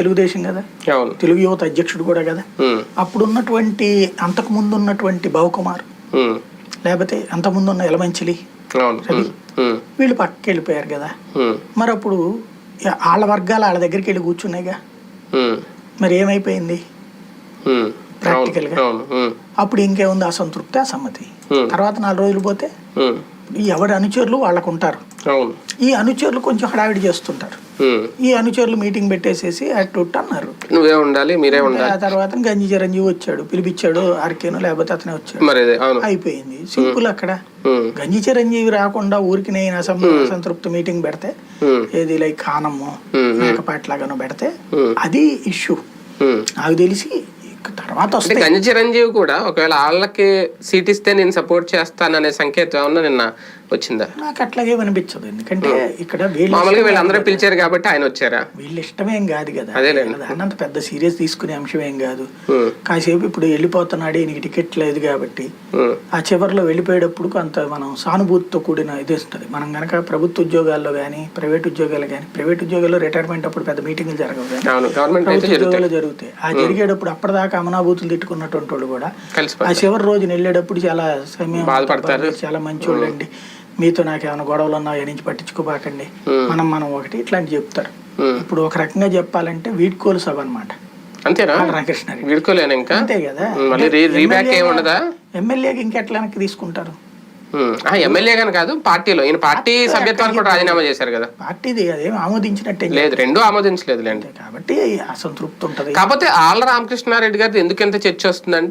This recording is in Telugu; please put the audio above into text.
తెలుగుదేశం కదా? తెలుగు యువత అధ్యక్షుడు కూడా కదా? ఉమ్, అప్పుడున్నటువంటి అంతకు ముందు ఉన్నటువంటి భవకుమార్ లేకపోతే అంతకుముందు ఉన్న ఎలమంచిలి వీళ్ళు పక్కకి వెళ్ళిపోయారు కదా మరి అప్పుడు వాళ్ళ వర్గాలు వాళ్ళ దగ్గరికి వెళ్ళి కూర్చున్నాయిగా మరి ఏమైపోయింది? Practical గా. అప్పుడు ఇంకేముంది అసంతృప్తి అసమ్మతి. తర్వాత నాలుగు రోజులు పోతే ఎవరి అనుచరులు వాళ్ళకు ఉంటారు ఈ అనుచరులు కొంచెం హడావిడి చేస్తుంటారు. ఈ అనుచరులు మీటింగ్ పెట్టేసేసి అటు ఇటు అన్నారు. నువ్వే ఉండాలి మీరే ఉండాలి. ఆ తర్వాత గంజి చిరంజీవి వచ్చాడు పిలిపించాడు ఆర్కేను లేకపోతే అతనే వచ్చాడు. అయిపోయింది. సింపుల్ అక్కడ. గంజి చిరంజీవి రాకుండా ఊరికి నేను అసం అసంతృప్తి మీటింగ్ పెడితే ఏది లైక్ ఖానము. మేకపాట్లాగానో పెడితే. అది ఇష్యూ. నాకు తెలిసి తర్వాత అంటే వస్తాయి. గంజి చిరంజీవి కూడా ఒకవేళ వాళ్ళకి సీట్ ఇస్తే నేను సపోర్ట్ చేస్తాననే సంకేతం ఏమన్నా నిన్న వచ్చిందా నాకు అట్లాగే అనిపించదు ఎందుకంటే ఇక్కడ వీళ్ళ మామూలుగా వీళ్ళందరూ పిలిచారు కాబట్టి ఆయన వచ్చారా? వీళ్ళ ఇష్టమేం కాదు కదా. అంత పెద్ద సీరియస్ తీసుకునే అంశం ఏం కాదు. కాసేపు ఇప్పుడు వెళ్ళిపోతున్నాడు ఈయనకి టికెట్ లేదు కాబట్టి ఆ. చివరిలో వెళ్ళిపోయేటప్పుడు కొంత మనం సానుభూతితో కూడిన ఇది వస్తుంది. మనం కనుక ప్రభుత్వ ఉద్యోగాల్లో కానీ ప్రైవేట్ ఉద్యోగాలు కానీ ప్రైవేట్ ఉద్యోగాల్లో రిటైర్మెంట్ అప్పుడు పెద్ద మీటింగ్లు జరగవు ప్రభుత్వ ఉద్యోగాలు జరుగుతాయి. ఆ జరిగేటప్పుడు అప్పటిదాకా అమనాభూతులు తిట్టుకున్నటువంటి వాళ్ళు కూడా ఆ చివరి రోజున వెళ్ళేటప్పుడు చాలా సమయం చాలా మంచోళ్ళు అండి మీతో నాకు ఏమైనా గొడవలు ఉన్నా నుంచి పట్టించుకోబాకండి. మనం మనం ఒకటి ఇట్లాంటి చెప్తారు. ఇప్పుడు ఒక రకంగా చెప్పాలంటే వీడ్కోలు సభ అనమాట అంతేనా? రామకృష్ణారెడ్డి వీడుకోలేను ఇంకా? అంతే కదా. ఎమ్మెల్యేకి ఇంకెట్లా వెనక్కి తీసుకుంటారు? ఎమ్మెల్యే గాని కాదు పార్టీలో. ఈయన పార్టీ సభ్యత్వాన్ని కూడా రాజీనామా చేశారు కదా. పార్టీది అదేం ఆమోదించినట్టే లేదు రెండు ఆమోదించలేదులేండి. కాబట్టి అసంతృప్తి ఉంటది. కాకపోతే ఆళ్ళ రామకృష్ణారెడ్డి గారిది ఎందుకు ఎంత చర్చ వస్తుందంటే